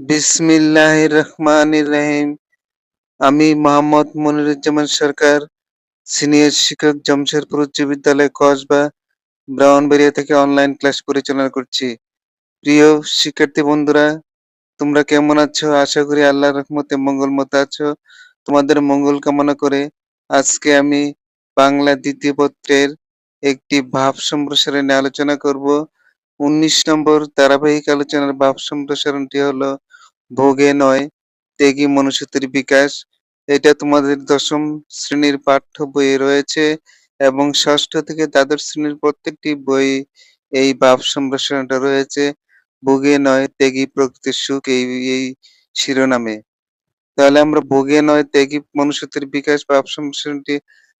বিসমিল্লাহির রহমানির রহিম। আমি মোহাম্মদ মনিরুজ্জামান সরকার, সিনিয়র শিক্ষক, জমশেদপুর উচ্চ বিদ্যালয়, কসবা, ব্রাহ্মণবাড়িয়া থেকে অনলাইন ক্লাস পরিচালনা করছি। প্রিয় শিক্ষার্থী বন্ধুরা, তোমরা কেমন আছো? আশা করি আল্লাহর রহমতে মঙ্গল মতো আছো। তোমাদের মঙ্গল কামনা করে আজকে আমি বাংলা দ্বিতীয় পত্রের একটি ভাব সম্প্রসারণে আলোচনা করব। উনিশ নম্বর ধারাবাহিক আলোচনার ভাব সম্প্রসারণটি হলো ভোগে নয়, ত্যাগী মনুষ্যত্বের বিকাশ। এটা তোমাদের দশম শ্রেণির পাঠ্য বইয়ে রয়েছে এবং ষষ্ঠ থেকে দ্বাদশ শ্রেণির প্রত্যেকটি বই এই ভাব সম্প্রসারণটা রয়েছে। ভোগে নয়, ত্যাগী প্রকৃতির সুখ এই এই শিরোনামে। তাহলে আমরা ভোগে নয়, ত্যাগী মনুষ্যত্বের বিকাশ ভাব সম্প্রসারণটি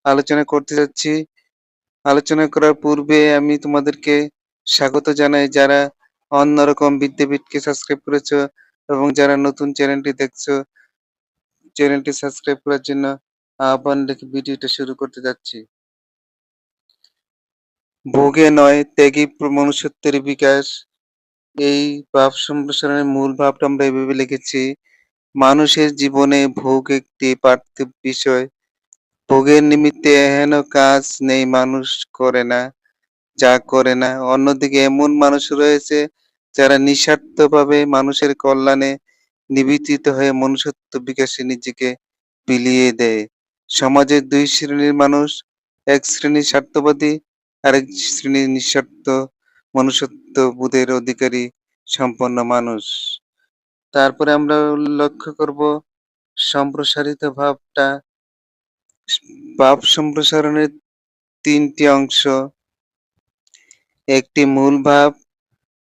আলোচনা করতে যাচ্ছি। আলোচনা করার পূর্বে আমি তোমাদেরকে স্বাগত জানাই। যারা অন্যরকম বিদ্যাপীঠকে সাবস্ক্রাইব করেছ এবং যারা নতুন চ্যানেলটি দেখছ, চ্যানেলটি সাবস্ক্রাইব করার জন্য আহ্বান রেখে ভিডিওটা শুরু করতে যাচ্ছি। ভোগে নয়, ত্যাগী মনুষ্যত্বের বিকাশ। এই ভাব সম্প্রসারণের মূল ভাবটা আমরা এভাবে লিখেছি। মানুষের জীবনে ভোগ একটি পার্থিব বিষয়। ভোগের নিমিত্তে এহেন কাজ নেই, মানুষ করে না, যা করে না। অন্যদিকে এমন মানুষ রয়েছে যারা নিঃস্বার্থভাবে মানুষের কল্যাণে নিবেদিত হয়ে মনুষ্যত্ব বিকাশে নিজেকে বিলিয়ে দেয়। সমাজের দুই শ্রেণির মানুষ, এক শ্রেণির স্বার্থবাদী, আরেক শ্রেণির নিঃস্বার্থ মনুষ্যত্ব বোধের অধিকারী সম্পন্ন মানুষ। তারপরে আমরা লক্ষ্য করব সম্প্রসারিত ভাবটা। ভাব সম্প্রসারণের তিনটি অংশ। একটি মূল ভাব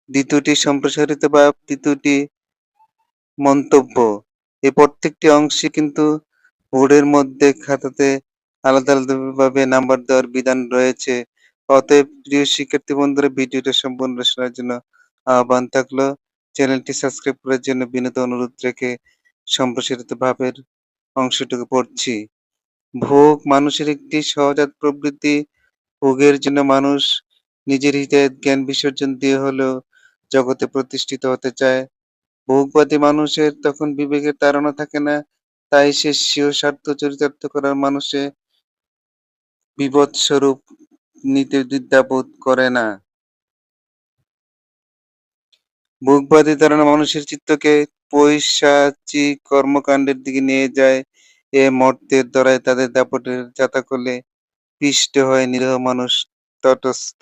দ্বিতীয়টি সম্প্রসারিত ভাব তৃতীয়টি মন্তব্য। এই প্রত্যেকটি অংশে কিন্তু বোর্ডের মধ্যে খাতাতে আলাদা আলাদাভাবে নাম্বার দেওয়ার বিধান রয়েছে। অতএব প্রিয় শিক্ষার্থী বন্ধুরা, ভিডিওটা সম্পূর্ণ শোনার জন্য আহ্বান থাকল। চ্যানেলটি সাবস্ক্রাইব করার জন্য বিনীত অনুরোধ রেখে সম্প্রসারিত ভাবের অংশটুকু পড়ছি। ভোগ মানুষের একটি সহজাত প্রবৃত্তি। ভোগের জন্য মানুষ নিজের হৃদয়ের জ্ঞান বিসর্জন দিয়ে হলেও জগতে প্রতিষ্ঠিত হতে চায়। ভোগবাদী মানুষের তখন বিবেকের তাড়না থাকে না, তাই সে স্বীয় স্বার্থ চরিতার্থ করার মানুষে বিপদ স্বরূপ নিতে দ্বিধাবোধ করে না। ভোগবাদী ধারণা মানুষের চিত্তকে পৈশাচিক কর্মকাণ্ডের দিকে নিয়ে যায়। এ মর্তের দ্বারাই তাদের দাপটের যাতা করলে পিষ্ট হয় নিরীহ মানুষ তটস্থ।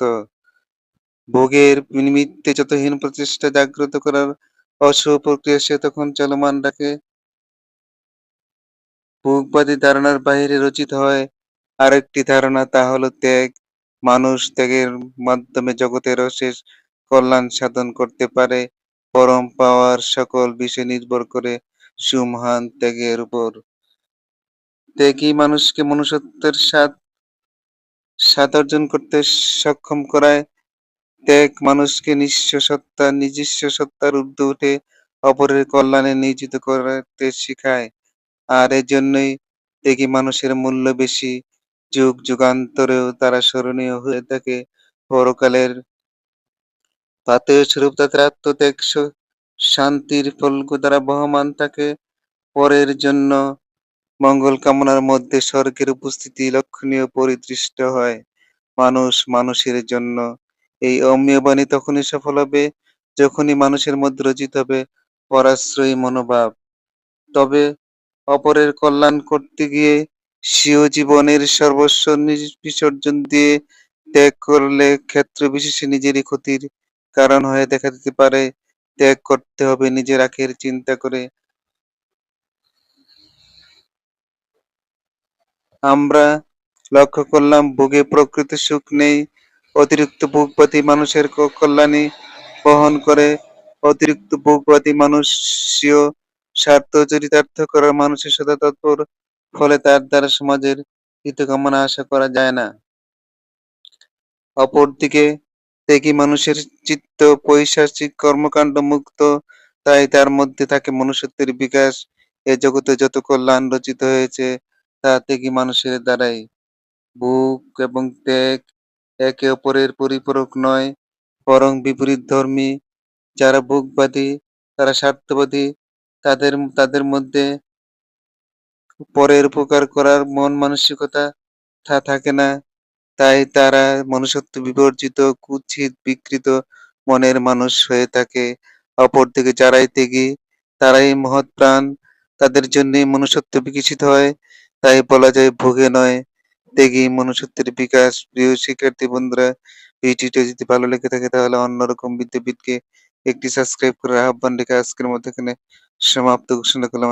ভোগের নিমিত্তে যতহীন প্রচেষ্টা জাগ্রত করার অশুভ প্রক্রিয়া, সে তখন চলমান রাখে। ভোগবাদী ধারণার বাহিরে রচিত হয় আরেকটি ধারণা, তা হলো ত্যাগ। মানুষ ত্যাগের মাধ্যমে জগতের অশেষ কল্যাণ সাধন করতে পারে। পরম পাওয়ার সকল বিষয় নির্ভর করে সুমহান ত্যাগের উপর। ত্যাগই মানুষকে মনুষ্যত্বের স্বাদ স্বাদ অর্জন করতে সক্ষম করায়। ত্যাগ মানুষকে নিঃস্ব সত্তা, নিজস্ব সত্তার ঊর্ধ্বে উঠে অপরের কল্যাণে নিয়োজিত করতে শিখায়। আর এজন্যই ত্যাগী মানুষের মূল্য বেশি। যুগ যুগান্তরেও তারা স্মরণীয় হয়ে থাকে। পরকালের পাতেয় স্বরূপ তাদের আত্মত্যাগ শান্তির ফলক দ্বারা বহমান থাকে। পরের জন্য মঙ্গল কামনার মধ্যে স্বর্গের উপস্থিতি লক্ষণীয়, পরিদৃষ্ট হয়। মানুষ মানুষের জন্য এই অমীয় বাণী তখনই সফল হবে, যখনই মানুষের মধ্যে রচিত হবে পরাশ্রয়ী মনোভাব। তবে অপরের কল্যাণ করতে গিয়ে স্বীয় জীবনের সর্বস্ব বিসর্জন দিয়ে ত্যাগ করলে ক্ষেত্র বিশেষে নিজেরই ক্ষতির কারণ হয়ে দেখা দিতে পারে। ত্যাগ করতে হবে নিজের আখের চিন্তা করে। আমরা লক্ষ্য করলাম, ভোগে প্রকৃত সুখ নেই অতিরিক্ত ভোগবাদী মানুষের কল্যাণী বহন করে, অতিরিক্ত ভোগবাদী মানুষীয় স্বার্থ চরিতার্থ করার মানুষের সদা তৎপর, ফলে তার দ্বারা সমাজের হিত কামনা আশা করা যায় না। অপরদিকে দেখি মানুষের চিত্ত, পৈশাচিক কর্মকাণ্ড মুক্ত, তাই তার মধ্যে থাকে মনুষ্যত্বের বিকাশ। এ জগতে যত কল্যাণ রচিত হয়েছে, তা থেকে মানুষের দ্বারাই। ভোগ এবং ত্যাগ একে অপরের পরিপূরক নয় বরং বিপরীত ধর্মী যারা ভোগবাদী তারা স্বার্থবাদী তাদের তাদের মধ্যে পরের উপকার করার মন মানসিকতা থা থাকে না। তাই তারা মনুষ্যত্ব বিবর্জিত, কুৎসিত, বিকৃত মনের মানুষ হয়ে থাকে। অপর অপরদিকে যারাই ত্যাগী, তারাই মহৎ প্রাণ। তাদের জন্যই মনুষ্যত্ব বিকশিত হয়। তাই বলা যায় ভোগে নয়, ত্যাগী মনুষ্যত্বের বিকাশ। প্রিয় শিক্ষার্থী বন্ধুরা, ভিডিওটা যদি ভালো লেগে থাকে তাহলে অন্যরকম বিদ্যাপীঠকে একটি সাবস্ক্রাইব করে আহ্বান রেখে আজকের মতো এখানে সমাপ্ত ঘোষণা করলাম।